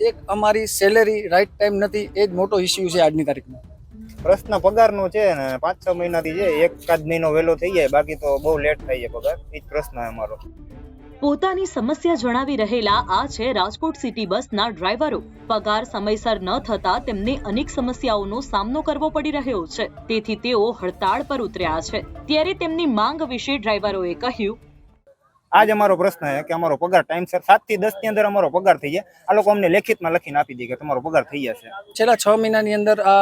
એક અમારી salary right time નથી એ જ મોટો ઇસ્યુ છે આજની તારીખમાં. પ્રશ્ન પગારનો છે ને પાંચ છ મહિનાથી છે એકાદ મહિનો વહેલો થઈ જાય બાકી તો બહુ લેટ થઈ જાય પગાર. એ જ પ્રશ્ન અમારો. પોતાની સમસ્યા જણાવી રહેલા આ છે રાજકોટ સિટી બસના ડ્રાઈવરો. પગાર સમયસર ન થતા તેમને અનેક સમસ્યાઓનો સામનો કરવો પડી રહ્યો છે. તેથી તેઓ હડતાળ પર ઉતર્યા છે. ત્યારે તેમની માંગ વિશે ડ્રાઈવરોએ કહ્યું આ જ અમારો પ્રશ્ન છે કે અમારો પગાર ટાઈમસર સાતથી દસની અંદર અમારો પગાર થઈ જાય. આ લોકો અમને લેખિતમાં લખીને આપી દે કે તમારો પગાર થઈ જશે. છેલ્લા છ મહિનાની અંદર આ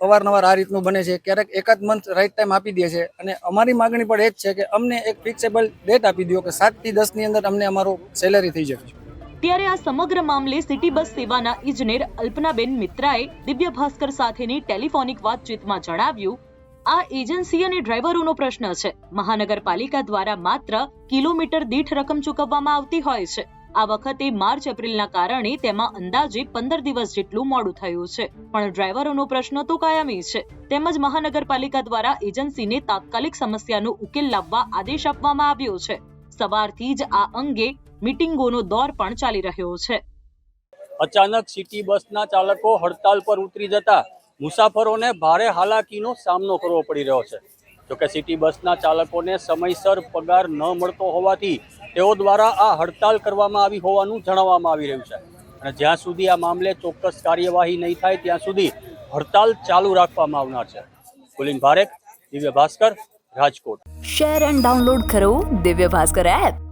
અવારનવાર આ રીતનું બને છે. ક્યારેક એકાદ મંથ રાઈટ ટાઈમ આપી દે છે. અને અમારી માગણી પણ એ જ છે કે અમને એક ફિક્સેબલ ડેટ આપી દો કે સાતથી દસની અંદર અમને અમારો સેલેરી થઈ જશે. ત્યારે આ સમગ્ર મામલે સિટી બસ સેવાના ઇજનેર અલ્પનાબેન મિત્રાએ દિવ્ય ભાસ્કર સાથેની ટેલિફોનિક વાતચીતમાં જણાવ્યું આ એજન્સી અને ડ્રાઈવરોનો પ્રશ્ન છે. મહાનગરપાલિકા દ્વારા માત્ર કિલોમીટર દીઠ રકમ ચૂકવવામાં આવતી હોય છે. આ વખતે માર્ચ એપ્રિલના કારણે તેમાં અંદાજે પંદર દિવસ જેટલું મોડું થયું છે. પણ ડ્રાઈવરોનો પ્રશ્ન તો કાયમી છે. તેમજ મહાનગરપાલિકા દ્વારા એજન્સીને તાત્કાલિક સમસ્યાનો ઉકેલ લાવવા આદેશ આપવામાં આવ્યો છે. સવારથી જ આ અંગે મિટિંગોનો દોર પણ ચાલી રહ્યો છે. અચાનક સિટી બસના ચાલકો હડતાલ પર ઉતરી જતા મુસાફરોને ભારે હાલાકીનો સામનો કરવો પડી રહ્યો છે. જોકે સિટી બસના ચાલકોને સમયસર પગાર ન મળતો હોવાથી તેઓ દ્વારા આ હડતાલ કરવામાં આવી હોવાનું જણાવવામાં આવી રહ્યું છે. અને જ્યાં સુધી આ મામલે ચોક્કસ કાર્યવાહી નહીં થાય, ત્યાં સુધી હડતાલ ચાલુ રાખવામાં આવનાર છે. Kulin Bharek, Divya Bhaskar, Rajkot. Share and download કરો દિવ્ય ભાસ્કર એપ.